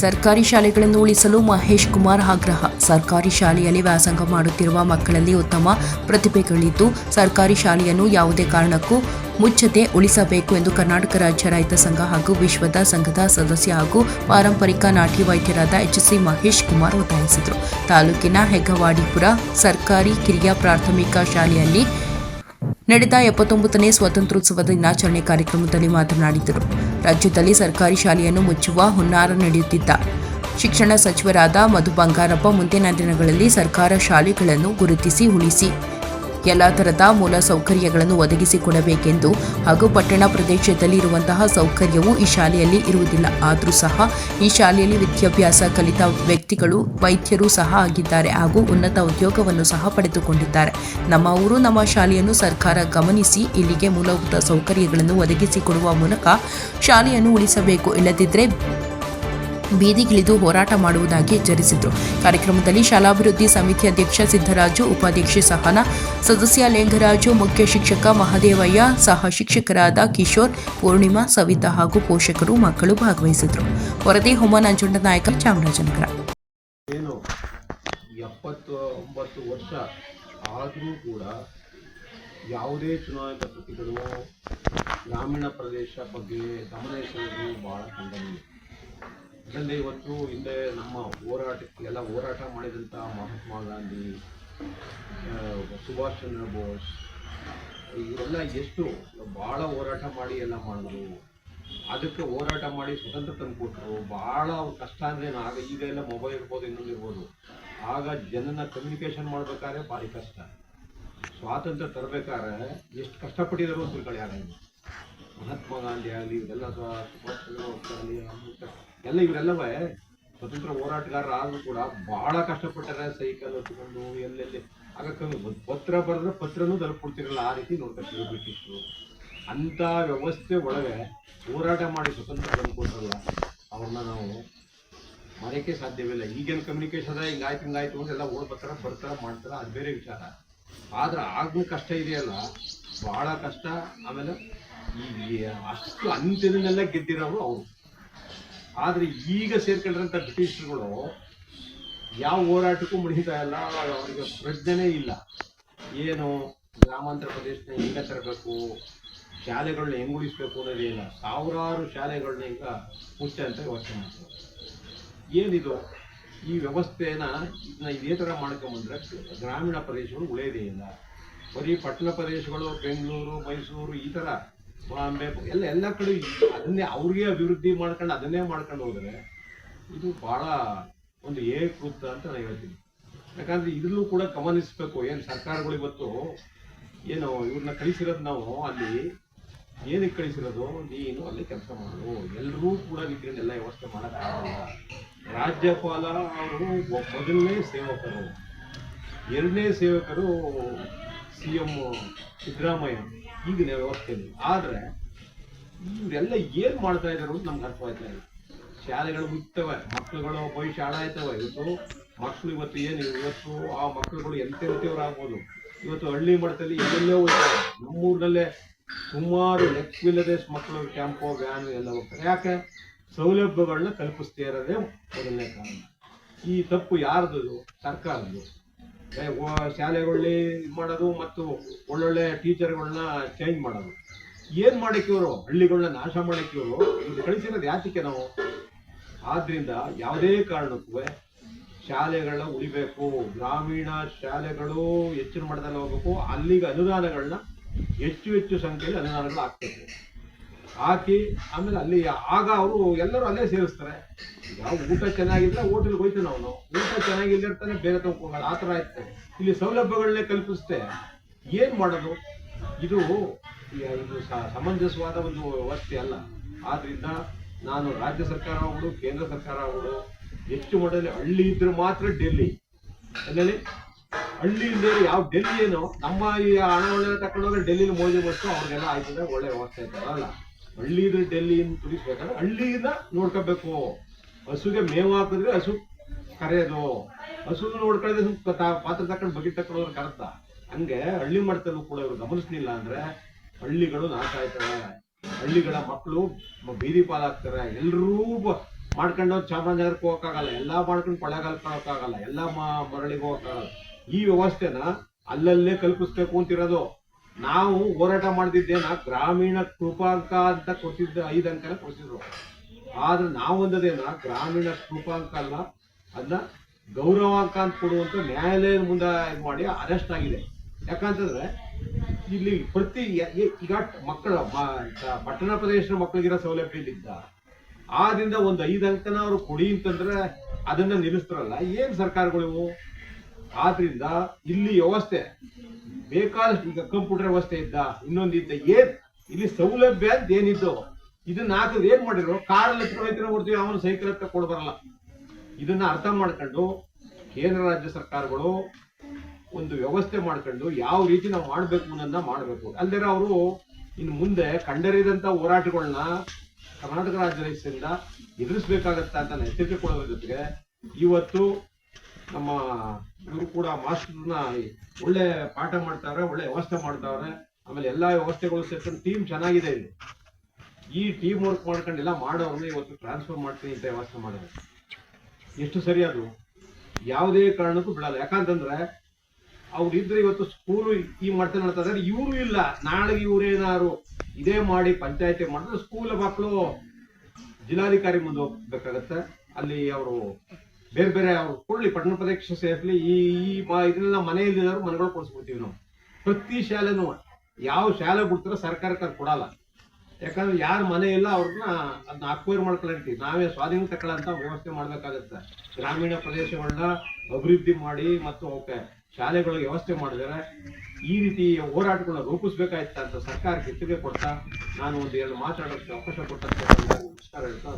ಸರ್ಕಾರಿ ಶಾಲೆಗಳನ್ನು ಉಳಿಸಲು ಮಹೇಶ್ ಕುಮಾರ್ ಆಗ್ರಹ. ಸರ್ಕಾರಿ ಶಾಲೆಯಲ್ಲಿ ವ್ಯಾಸಂಗ ಮಾಡುತ್ತಿರುವ ಮಕ್ಕಳಲ್ಲಿ ಉತ್ತಮ ಪ್ರತಿಭೆಗಳಿದ್ದು, ಸರ್ಕಾರಿ ಶಾಲೆಯನ್ನು ಯಾವುದೇ ಕಾರಣಕ್ಕೂ ಮುಚ್ಚದೆ ಉಳಿಸಬೇಕು ಎಂದು ಕರ್ನಾಟಕ ರಾಜ್ಯ ರೈತ ಸಂಘ ಹಾಗೂ ವಿಶ್ವದ ಸಂಘದ ಸದಸ್ಯ ಹಾಗೂ ಪಾರಂಪರಿಕ ನಾಟಿ ವೈದ್ಯರಾದ ಎಚ್ ಸಿ ಮಹೇಶ್ ಕುಮಾರ್ ಒತ್ತಾಯಿಸಿದರು. ತಾಲೂಕಿನ ಹೆಗ್ಗವಾಡಿಪುರ ಸರ್ಕಾರಿ ಕಿರಿಯ ಪ್ರಾಥಮಿಕ ಶಾಲೆಯಲ್ಲಿ ನಡೆದ ಎಪ್ಪತ್ತೊಂಬತ್ತನೇ ಸ್ವಾತಂತ್ರ್ಯೋತ್ಸವದ ದಿನಾಚರಣೆ ಕಾರ್ಯಕ್ರಮದಲ್ಲಿ ಮಾತನಾಡಿದರು. ರಾಜ್ಯದಲ್ಲಿ ಸರ್ಕಾರಿ ಶಾಲೆಯನ್ನು ಮುಚ್ಚುವ ಹುನ್ನಾರ ನಡೆಯುತ್ತಿದ್ದ. ಶಿಕ್ಷಣ ಸಚಿವರಾದ ಮಧು ಬಂಗಾರಪ್ಪ ಮುಂದಿನ ದಿನಗಳಲ್ಲಿ ಸರ್ಕಾರ ಶಾಲೆಗಳನ್ನು ಗುರುತಿಸಿ ಉಳಿಸಿ. ಎಲ್ಲ ಥರದ ಮೂಲ ಸೌಕರ್ಯಗಳನ್ನು ಒದಗಿಸಿಕೊಡಬೇಕೆಂದು ಹಾಗೂ ಪಟ್ಟಣ ಪ್ರದೇಶದಲ್ಲಿ ಇರುವಂತಹ ಸೌಕರ್ಯವು ಈ ಶಾಲೆಯಲ್ಲಿ ಇರುವುದಿಲ್ಲ. ಆದರೂ ಸಹ ಈ ಶಾಲೆಯಲ್ಲಿ ವಿದ್ಯಾಭ್ಯಾಸ ಕಲಿತ ವ್ಯಕ್ತಿಗಳು, ವೈದ್ಯರು ಸಹ ಆಗಿದ್ದಾರೆ ಹಾಗೂ ಉನ್ನತ ಉದ್ಯೋಗವನ್ನು ಸಹ ಪಡೆದುಕೊಂಡಿದ್ದಾರೆ. ನಮ್ಮ ಊರು, ನಮ್ಮ ಶಾಲೆಯನ್ನು ಸರ್ಕಾರ ಗಮನಿಸಿ ಇಲ್ಲಿಗೆ ಮೂಲಭೂತ ಸೌಕರ್ಯಗಳನ್ನು ಒದಗಿಸಿಕೊಡುವ ಮೂಲಕ ಶಾಲೆಯನ್ನು ಉಳಿಸಬೇಕು. ಇಲ್ಲದಿದ್ದರೆ ಬೀದಿಗಿಳಿದು ಹೋರಾಟ ಮಾಡುವುದಾಗಿ ಎಚ್ಚರಿಸಿದರು. ಕಾರ್ಯಕ್ರಮದಲ್ಲಿ ಶಾಲಾಭಿವೃದ್ಧಿ ಸಮಿತಿ ಅಧ್ಯಕ್ಷ ಸಿದ್ದರಾಜು, ಉಪಾಧ್ಯಕ್ಷೆ ಸಹನ, ಸದಸ್ಯ ಲೇಂಗರಾಜು, ಮುಖ್ಯ ಶಿಕ್ಷಕ ಮಹದೇವಯ್ಯ, ಸಹ ಶಿಕ್ಷಕರಾದ ಕಿಶೋರ್, ಪೂರ್ಣಿಮಾ, ಸವಿತಾ ಹಾಗೂ ಪೋಷಕರು ಮಕ್ಕಳು ಭಾಗವಹಿಸಿದರು. ವರದಿ ಹೋಮ ನಂಜುಂಡ ನಾಯಕ, ಚಾಮರಾಜನಗರ. ಯಾವುದೇ ಚುನಾಯಿತ ಪ್ರತಿಗಳು ಗ್ರಾಮೀಣ ಪ್ರದೇಶ ಬಗ್ಗೆ ಗಮನ ಭಾಳ ಬಹಳ ಅದರಲ್ಲಿ ಇವತ್ತು ಹಿಂದೆ ನಮ್ಮ ಹೋರಾಟಕ್ಕೆ ಎಲ್ಲ ಹೋರಾಟ ಮಾಡಿದಂಥ ಮಹಾತ್ಮ ಗಾಂಧಿ ಸುಭಾಷ್ ಚಂದ್ರ ಬೋಸ್, ಇವರೆಲ್ಲ ಎಷ್ಟು ಭಾಳ ಹೋರಾಟ ಮಾಡಿ ಎಲ್ಲ ಮಾಡಿದ್ರು. ಅದಕ್ಕೆ ಹೋರಾಟ ಮಾಡಿ ಸ್ವತಂತ್ರ ತಂದುಕೊಟ್ರು. ಭಾಳ ಕಷ್ಟ ಅಂದರೆ ಆಗ ಈಗ ಎಲ್ಲ ಮೊಬೈಲ್ ಇರ್ಬೋದು, ಇನ್ನೊಂದು ಇರ್ಬೋದು. ಆಗ ಜನನ ಕಮ್ಯುನಿಕೇಶನ್ ಮಾಡ್ಬೇಕಾದ್ರೆ ಭಾರಿ ಕಷ್ಟ. ಸ್ವಾತಂತ್ರ್ಯ ತರಬೇಕಾದ್ರೆ ಎಷ್ಟು ಕಷ್ಟಪಟ್ಟಿದ್ರು ಅಂತ ತಿಳ್ಕೊಳ್ಳಿ ಆಗ ಮಹಾತ್ಮ ಗಾಂಧಿ ಆಗಲಿ ಸ್ವ- ಸುಭಾಷ್ ಚಂದ್ರ ಬೋಸ್ ಆಗಲಿ ಎಲ್ಲ ಇವರೆಲ್ಲವೇ ಸ್ವತಂತ್ರ ಹೋರಾಟಗಾರರು ಆದರೂ ಕೂಡ ಬಹಳ ಕಷ್ಟಪಟ್ಟಾರೆ ಸೈಕಲ್ ಹೊತ್ಕೊಂಡು ಎಲ್ಲೆಲ್ಲಿ. ಆಗ ಪತ್ರ ಬರೆದ್ರೆ ಪತ್ರನೂ ತಲುಪಿಡ್ತಿರಲ್ಲ ಆ ರೀತಿ ನೋಡ್ತಾರೆ ಬ್ರಿಟಿಷರು. ಅಂಥ ವ್ಯವಸ್ಥೆ ಒಳಗೆ ಹೋರಾಟ ಮಾಡಿ ಸ್ವತಂತ್ರ ತಂದುಕೊಟ್ರಲ್ಲ ಅವ್ರನ್ನ ನಾವು ಮರೆಯೋಕ್ಕೆ ಸಾಧ್ಯವಿಲ್ಲ ಈಗೇನು ಕಮ್ಯುನಿಕೇಶನ್ ಹಿಂಗಾಯ್ತು ಹಿಂಗಾಯ್ತು ಅಂತ ಎಲ್ಲ ಓಡ್ ಬರ್ತಾರ, ಬರ್ತಾರೆ, ಮಾಡ್ತಾರೆ, ಅದು ಬೇರೆ ವಿಚಾರ. ಆದ್ರೆ ಆಗ್ಲೂ ಕಷ್ಟ ಇದೆಯಲ್ಲ, ಬಹಳ ಕಷ್ಟ. ಆಮೇಲೆ ಈ ಅಷ್ಟು ಅಂತ್ಯದನ್ನೆಲ್ಲ ಗೆದ್ದಿರೋರು ಅವರು. ಆದ್ರೆ ಈಗ ಸೇರ್ಕೊಂಡಿರಂತ ಬ್ರಿಟಿಷರುಗಳು ಯಾವ ಹೋರಾಟಕ್ಕೂ ಮುಡಿತಾ ಇಲ್ಲ ಅವರಿಗೆ ಪ್ರಜ್ಞೆನೇ ಇಲ್ಲ. ಏನು ಗ್ರಾಮಾಂತರ ಪ್ರದೇಶನ ಹೆಂಗ ತರಬೇಕು ಶಾಲೆಗಳನ್ನ ಹೆಂಗ್ ಉಳಿಸ್ಬೇಕು ಅನ್ನೋದೇ ಇಲ್ಲ ಸಾವಿರಾರು ಶಾಲೆಗಳನ್ನ ಈಗ ಮುಚ್ಚೆ ಅಂತ ಯೋಚನೆ ಮಾಡ್ತಾರೆ. ಏನಿದು? ಈ ವ್ಯವಸ್ಥೆನ ಇದನ್ನ ಇದೇ ಥರ ಮಾಡ್ಕೊಂಬಂದ್ರೆ ಗ್ರಾಮೀಣ ಪ್ರದೇಶಗಳು ಉಳಿಯೋದೇ ಇಲ್ಲ. ಬರೀ ಪಟ್ಟಣ ಪ್ರದೇಶಗಳು, ಬೆಂಗಳೂರು, ಮೈಸೂರು, ಈ ಥರ ಬಾಂಬೆ ಎಲ್ಲ ಎಲ್ಲ ಕಡೆ ಅದನ್ನೇ ಅವ್ರಿಗೆ ಅಭಿವೃದ್ಧಿ ಮಾಡ್ಕೊಂಡು ಅದನ್ನೇ ಮಾಡ್ಕೊಂಡು ಹೋದ್ರೆ ಇದು ಬಹಳ ಒಂದು ಏಕೃತ ಅಂತ ನಾನು ಹೇಳ್ತೀನಿ. ಯಾಕಂದ್ರೆ ಇದ್ರಲ್ಲೂ ಕೂಡ ಗಮನಿಸ್ಬೇಕು, ಏನು ಸರ್ಕಾರಗಳು ಇವತ್ತು ಏನು ಇವ್ರನ್ನ ಕಳಿಸಿರೋದು ನಾವು, ಅಲ್ಲಿ ಏನಕ್ಕೆ ಕಳಿಸಿರೋದು? ನೀನು ಅಲ್ಲಿ ಕೆಲಸ ಮಾಡು. ಎಲ್ಲರೂ ಕೂಡ ಎಲ್ಲ ವ್ಯವಸ್ಥೆ ಮಾಡೋಕ್ಕಾಗಲ್ಲ ರಾಜ್ಯಪಾಲ ಅವರು ಮೊದಲನೇ ಸೇವಕರು. ಎರಡನೇ ಸೇವಕರು ಸಿ ಎಂ ಸಿದ್ದರಾಮಯ್ಯ ಈಗಿನ ವ್ಯವಸ್ಥೆಯಲ್ಲಿ. ಆದರೆ ಇವರೆಲ್ಲ ಏನು ಮಾಡ್ತಾ ಇದ್ದಾರೆ ಅಂತ ನಮ್ಗೆ ಅರ್ಥ ಇಲ್ಲ. ಶಾಲೆಗಳು ಮುಗ್ತವೆ ಮಕ್ಕಳುಗಳು ಭವಿಷ್ಯ ಹಾಳಾಯ್ತವೆ. ಇವತ್ತು ಮಕ್ಕಳು ಇವತ್ತು ಏನು ಇವತ್ತು ಆ ಮಕ್ಕಳುಗಳು ಎಂತೆಂಥವ್ರು ಆಗ್ಬೋದು. ಇವತ್ತು ಹಳ್ಳಿ ಮಠದಲ್ಲಿ ಎಲ್ಲೆಲ್ಲೋ ಹೋಗ್ತಾರೆ. ನಮ್ಮೂರಿನಲ್ಲೇ ಸುಮಾರು ಲೆಕ್ಕವಿಲ್ಲದೆ ಮಕ್ಕಳು ಕ್ಯಾಂಪೋ ವ್ಯಾನ್ ಎಲ್ಲ ಹೋಗ್ತಾರೆ. ಯಾಕೆ? ಸೌಲಭ್ಯಗಳನ್ನ ಕಲ್ಪಿಸ್ತಾ ಇರೋದೇ ಮೊದಲನೇ ಕಾರಣ. ಈ ತಪ್ಪು ಯಾರ್ದು ಸರ್ಕಾರದ್ದು. ಶಾಲೆಗಳಲ್ಲಿ ಇದು ಮಾಡೋದು ಮತ್ತು ಒಳ್ಳೊಳ್ಳೆ ಟೀಚರ್ಗಳನ್ನ ಚೇಂಜ್ ಮಾಡೋದು. ಏನ್ ಮಾಡಕ್ಕೆ ಇವರು? ಹಳ್ಳಿಗಳನ್ನ ನಾಶ ಮಾಡಕ್ಕೆ ಇವರು? ಇದು ಕಳಿಸಿರೋದು ಯಾತಕ್ಕೆ ನಾವು? ಆದ್ರಿಂದ ಯಾವುದೇ ಕಾರಣಕ್ಕೂ ಶಾಲೆಗಳ ಉಳಿಬೇಕು. ಗ್ರಾಮೀಣ ಶಾಲೆಗಳು ಹೆಚ್ಚಿನ ಮಟ್ಟದಲ್ಲಿ ಹೋಗ್ಬೇಕು. ಅಲ್ಲಿಗೆ ಅನುದಾನಗಳನ್ನ ಹೆಚ್ಚು ಹೆಚ್ಚು ಸಂಖ್ಯೆಯಲ್ಲಿ ಅನುದಾನಗಳು ಹಾಕ್ಬೇಕು ಹಾಕಿ, ಆಮೇಲೆ ಅಲ್ಲಿ ಆಗ ಅವರು ಎಲ್ಲರೂ ಅಲ್ಲೇ ಸೇರಿಸ್ತಾರೆ. ಯಾವ ಊಟ ಚೆನ್ನಾಗಿದ್ರೆ ಹೋಟೆಲ್ಗೆ ಹೋಯ್ತಾನೆ ಅವನು ಊಟ ಚೆನ್ನಾಗಿಲ್ಲಿರ್ತಾನೆ ಬೇರೆ ತಗೊಂಡು ಆ ಥರ ಆಯ್ತು ಇಲ್ಲಿ ಸೌಲಭ್ಯಗಳನ್ನೇ ಕಲ್ಪಿಸ್ತೆ ಏನು ಮಾಡೋದು? ಇದು ಇದು ಸಮಂಜಸವಾದ ಒಂದು ವ್ಯವಸ್ಥೆ ಅಲ್ಲ. ಆದ್ರಿಂದ ನಾನು ರಾಜ್ಯ ಸರ್ಕಾರ ಆಗ್ಬೋದು, ಕೇಂದ್ರ ಸರ್ಕಾರ ಆಗ್ಬೋದು, ಹೆಚ್ಚು ಮಟ್ಟದಲ್ಲಿ ಹಳ್ಳಿ ಇದ್ರೆ ಮಾತ್ರ ಡೆಲ್ಲಿ. ಎಲ್ಲೆಲ್ಲಿ? ಹಳ್ಳಿ ಇಲ್ಲದೆ ಯಾವ ಡೆಲ್ಲಿ ಏನು? ನಮ್ಮ ಈ ಹಣಗಳನ್ನ ತಕೊಂಡೋದ್ರೆ ಡೆಲ್ಲಿಲಿ ಮೋದಿ ಬಸ್ಸು ಅವ್ರಿಗೆಲ್ಲ ಆಯ್ತದೆ, ಒಳ್ಳೆ ವ್ಯವಸ್ಥೆ ಆಯ್ತದೆ ಅಲ್ಲ ಹಳ್ಳಿ ಇದ್ರೆ ಡೆಲ್ಲಿಯಿಂದ ತುಳಿಸ್ಬೇಕಾದ್ರೆ ಹಳ್ಳಿಯಿಂದ ನೋಡ್ಕೋಬೇಕು. ಹಸುಗೆ ಮೇವು ಹಾಕಿದ್ರೆ ಹಸು ಕರೆಯೋದು. ಹಸು ನೋಡ್ಕೊಳ್ಳೋದು ಪಾತ್ರ ತಕೊಂಡು ಬಗೆಟ್ ತಕೊಂಡು ಹೋದ್ರೆ ಕರೆದ ಹಂಗೆ ಹಳ್ಳಿ ಮಾಡ್ತಾರೆ ಕೂಡ ಇವರು ಗಮನಿಸ್ಲಿಲ್ಲ ಅಂದ್ರೆ ಹಳ್ಳಿಗಳು ನಾಶ ಆಯ್ತವೆ. ಹಳ್ಳಿಗಳ ಮಕ್ಕಳು ಬೀದಿ ಪಾಲಾಗ್ತಾರೆ. ಎಲ್ಲರೂ ಮಾಡ್ಕೊಂಡು ಚಾಮರಾಜನಗರಕ್ಕೆ ಹೋಗಕ್ಕಾಗಲ್ಲ. ಎಲ್ಲ ಮಾಡ್ಕೊಂಡು ಕೊಳ್ಳೇಗಾಲಕ್ಕೆ ಹೋಗಕ್ಕಾಗಲ್ಲ. ಎಲ್ಲ ಮರಳಿಗೆ ಹೋಗಕ್ಕಾಗಲ್ಲ. ಈ ವ್ಯವಸ್ಥೆನ ಅಲ್ಲಲ್ಲೇ ಕಲ್ಪಿಸ್ಬೇಕು ಅಂತಿರೋದು. ನಾವು ಹೋರಾಟ ಮಾಡ್ತಿದ್ದೇನ? ಗ್ರಾಮೀಣ ಕೃಪಾಂಕ ಅಂತ ಕೊಟ್ಟಿದ್ದ ಐದು ಅಂಕನ ಕೊಟ್ಟಿದ್ರು ಆದ್ರೆ ನಾವು ಒಂದದೇನ ಗ್ರಾಮೀಣ ಕೃಪಾಂಕ ಅಲ್ಲ ಅದನ್ನ ಗೌರವಾಂಕ ಅಂತ ಕೊಡುವಂತ ನ್ಯಾಯಾಲಯದ ಮುಂದೆ ಇದು ಮಾಡಿ ಅರೆಸ್ಟ್ ಆಗಿದೆ. ಯಾಕಂತಂದ್ರೆ ಇಲ್ಲಿ ಪ್ರತಿ ಈಗ ಮಕ್ಕಳ ಪಟ್ಟಣ ಪ್ರದೇಶದ ಮಕ್ಕಳಿಗಿರೋ ಸೌಲಭ್ಯ ಇಲ್ಲಿದ್ದ. ಆದ್ರಿಂದ ಒಂದು ಐದು ಅಂಕನ ಅವ್ರು ಕೊಡಿ ಅಂತಂದ್ರೆ ಅದನ್ನ ನಿಲ್ಲಿಸ್ತಾರಲ್ಲ, ಏನ್ ಸರ್ಕಾರಗಳು ಆದ್ರಿಂದ ಇಲ್ಲಿ ವ್ಯವಸ್ಥೆ ಬೇಕಾದಷ್ಟು ಈಗ ಕಂಪ್ಯೂಟರ್ ವ್ಯವಸ್ಥೆ ಇದ್ದ ಇನ್ನೊಂದಿದ್ದ ಏನ್? ಇಲ್ಲಿ ಸೌಲಭ್ಯ ಅಂತ ಏನಿದ್ದು, ಇದನ್ನ ಹಾಕಿದ್ರೆ ಏನ್ ಮಾಡಿರೋ ಕಾರಲ್ಲಿ ಹತ್ಕೊಂಡು ಕೊಡ್ತೀವಿ ಅವನು ಸೈಕಲ್ ಅಂತ ಕೊಡ್ ಬರಲ್ಲ. ಇದನ್ನ ಅರ್ಥ ಮಾಡ್ಕೊಂಡು ಕೇಂದ್ರ, ರಾಜ್ಯ ಸರ್ಕಾರಗಳು ಒಂದು ವ್ಯವಸ್ಥೆ ಮಾಡ್ಕೊಂಡು ಯಾವ ರೀತಿ ನಾವು ಮಾಡ್ಬೇಕು ಅನ್ನೋದನ್ನ ಮಾಡ್ಬೇಕು. ಅಲ್ಲದೆ ಅವರು ಇನ್ನು ಮುಂದೆ ಕಂಡರಿದಂತ ಹೋರಾಟಗಳನ್ನ ಕರ್ನಾಟಕ ರಾಜ್ಯ ರೈತರಿಂದ ಎದುರಿಸ್ಬೇಕಾಗತ್ತ ಅಂತ ಎಚ್ಚರಿಕೆ ಕೊಡೋದ್ರ ಜೊತೆಗೆ ಇವತ್ತು ನಮ್ಮ ಇವರು ಕೂಡ ಮಾಸ್ಟರ್ನ ಒಳ್ಳೆ ಪಾಠ ಮಾಡ್ತಾರೆ, ಒಳ್ಳೆ ವ್ಯವಸ್ಥೆ ಮಾಡ್ತಾವ್ರೆ ಆಮೇಲೆ ಎಲ್ಲಾ ವ್ಯವಸ್ಥೆಗಳು ಸೇರ್ಕೊಂಡು ಟೀಮ್ ಚೆನ್ನಾಗಿದೆ ಇಲ್ಲಿ. ಈ ಟೀಮ್ ವರ್ಕ್ ಮಾಡ್ಕೊಂಡು ಎಲ್ಲ ಮಾಡೋರ್ನ ಇವತ್ತು ಟ್ರಾನ್ಸ್ಫರ್ ಮಾಡ್ತೀನಿ ಅಂತ ವ್ಯವಸ್ಥೆ ಮಾಡಿದೆ ಎಷ್ಟು ಸರಿ ಅದು? ಯಾವುದೇ ಕಾರಣಕ್ಕೂ ಬಿಡಲ್ಲ. ಯಾಕಂತಂದ್ರೆ ಅವ್ರು ಇದ್ರೆ ಇವತ್ತು ಸ್ಕೂಲು ಈ ಮಾಡ್ತಾ ನೋಡ್ತಾ ಇವರು ಇಲ್ಲ. ನಾಳೆ ಇವ್ರೇನಾರು ಇದೇ ಮಾಡಿ ಪಂಚಾಯತಿ ಮಾಡಿದ್ರೆ ಸ್ಕೂಲ್ ಮಕ್ಕಳು ಜಿಲ್ಲಾಧಿಕಾರಿ ಮುಂದೆ ಹೋಗ್ಬೇಕಾಗತ್ತೆ. ಅಲ್ಲಿ ಅವರು ಬೇರೆ ಬೇರೆ ಅವ್ರು ಕೊಡ್ಲಿ ಪಟ್ಟಣ ಪ್ರದೇಶ ಸೇರ್ಲಿ ಈ ಈ ಮ- ಇದನ್ನೆಲ್ಲ ಮನೆಯಲ್ಲಿರೋರು ಮನೆಗಳು ಕೊಡಿಸ್ಬಿಡ್ತೀವಿ ನಾವು. ಪ್ರತಿ ಶಾಲೆನೂ ಯಾವ ಶಾಲೆ ಬಿಡ್ತಾರೋ ಸರ್ಕಾರಕ್ಕೆ ಅದು ಕೊಡಲ್ಲ. ಯಾಕಂದ್ರೆ ಯಾರ ಮನೆ ಇಲ್ಲ ಅವ್ರನ್ನ ಅದನ್ನ ಅಕ್ವೈರ್ ಮಾಡ್ಕೊಳ್ತೀವಿ ನಾವೇ ಸ್ವಾಧೀನ ತಗೊಳ್ಳಂತ ವ್ಯವಸ್ಥೆ ಮಾಡ್ಬೇಕಾಗತ್ತೆ. ಗ್ರಾಮೀಣ ಪ್ರದೇಶಗಳನ್ನ ಅಭಿವೃದ್ಧಿ ಮಾಡಿ ಮತ್ತು ಅವಕ್ಕೆ ಶಾಲೆಗಳಿಗೆ ವ್ಯವಸ್ಥೆ ಮಾಡಿದರೆ ಈ ರೀತಿ ಹೋರಾಟಗಳನ್ನ ರೂಪಿಸ್ಬೇಕಾಯ್ತ ಅಂತ ಸರ್ಕಾರಕ್ಕೆ ಎಚ್ಚರಿಕೆ ಕೊಡ್ತಾ ನಾನು ಒಂದು ಎರಡು ಮಾತಾಡೋಕ್ಕೆ ಅವಕಾಶ ಕೊಟ್ಟಂತ ನಮಸ್ಕಾರ ಹೇಳ್ತಾ